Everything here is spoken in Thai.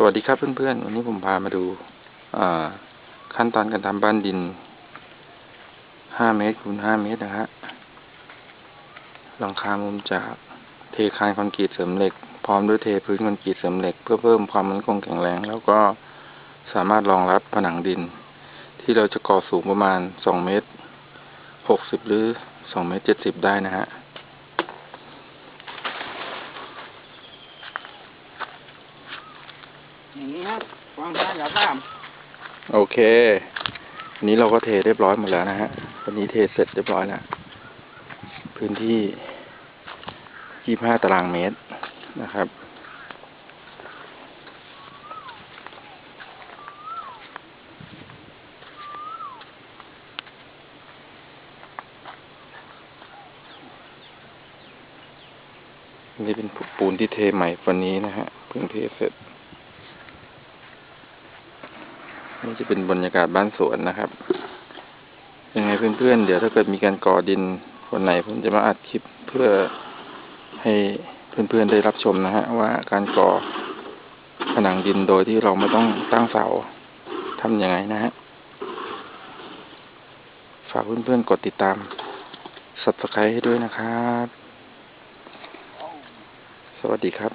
สวัสดีครับเพื่อนๆ วันนี้ผมพามาดูอขั้นตอนการทำบ้านดิน 5 เมตรคูณ5เมตรนะฮะหลังคามุมจากเทคานคอนกรีตเสริมเหล็ก พร้อมด้วยเทพื้นคอนกรีตเสริมเหล็ก เพื่อเพิ่มความมั่นคงแข็งแรง แล้วก็สามารถรองรับผนังดิน ที่เราจะก่อสูงประมาณ 2 เมตร 60 หรือ 2 เมตร 70 ได้นะฮะ อย่างนี้ครับวางท่าอย่าตามโอเคอันนี้เราก็เทเรียบร้อยหมดแล้วนะฮะวันนี้เทเสร็จเรียบร้อยแล้ว พื้นที่ 25 ตารางเมตรนะครับนี่เป็นปูนที่เทใหม่วันนี้นะฮะเพิ่งเทเสร็จ นี่จะเป็นบรรยากาศบ้านสวนนะครับยังไงเพื่อนๆ เดี๋ยวถ้าเกิดมีการก่อดินวันไหนผมจะมาอัดคลิปเพื่อให้เพื่อนๆได้รับชมนะฮะว่าการก่อผนังดินโดยที่เราไม่ต้องตั้งเสาทำยังไงนะฮะฝากเพื่อนๆกดติดตาม subscribe ให้ด้วยนะครับ สวัสดีครับ